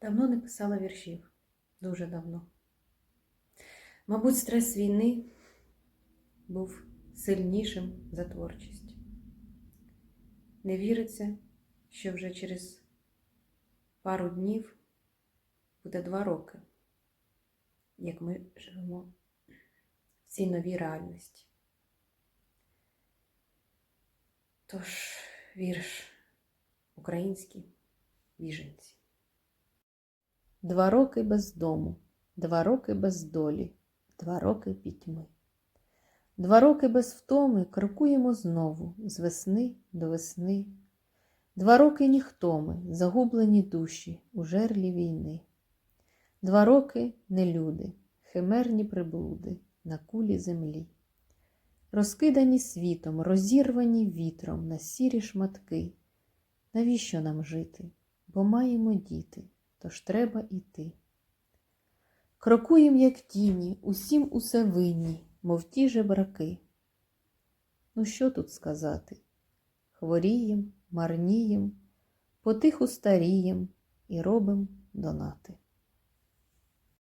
Давно не писала віршів, дуже давно. Мабуть, стрес війни був сильнішим за творчість. Не віриться, що вже через пару днів буде два роки, як ми живемо в цій новій реальності. Тож вірш українські біженці. Два роки без дому, два роки без долі, два роки пітьми. Два роки без втоми крокуємо знову з весни до весни. Два роки ніхто ми, загублені душі у жерлі війни. Два роки не люди, химерні приблуди на кулі землі. Розкидані світом, розірвані вітром на сірі шматки. Навіщо нам жити? Бо маємо діти, тож треба йти. Крокуєм, як тіні, усім усе винні, мов ті жебраки. Ну, що тут сказати? Хворієм, марнієм, потиху старієм і робим донати.